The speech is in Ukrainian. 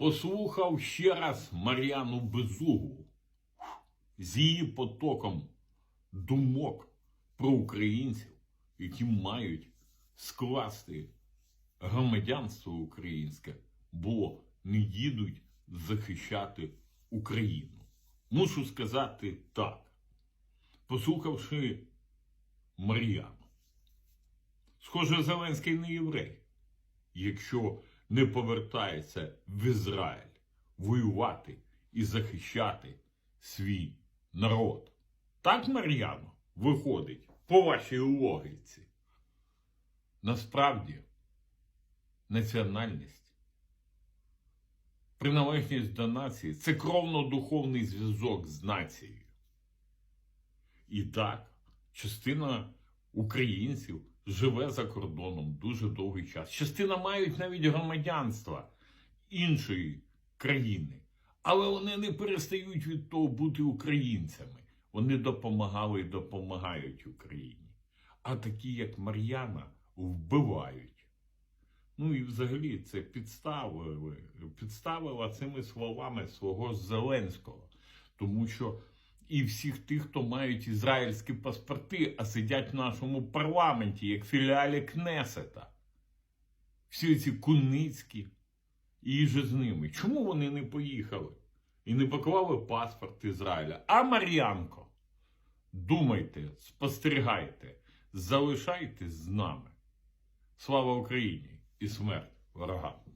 послухав ще раз Мар'яну Безугу з її потоком думок про українців, які мають скласти громадянство українське, бо не їдуть захищати Україну. Мушу сказати так, послухавши Мар'яну. Схоже, Зеленський не єврей, якщо не повертається в Ізраїль воювати і захищати свій народ. Так, Мар'яно, виходить по вашій логіці. Насправді, національність, приналежність до нації це кровно-духовний зв'язок з нацією. І так, частина українців живе за кордоном дуже довгий час. Частина мають навіть громадянства іншої країни. Але вони не перестають від того бути українцями. Вони допомагали і допомагають Україні. А такі, як Мар'яна, вбивають. Ну і взагалі це підставили, підставила цими словами свого Зеленського. Тому що і всіх тих, хто мають ізраїльські паспорти, а сидять в нашому парламенті, як філіалі Кнесета. Всі ці куницькі і же з ними. Чому вони не поїхали і не поклали паспорт Ізраїля? А Мар'янко, думайте, спостерігайте, залишайтесь з нами. Слава Україні і смерть ворогам!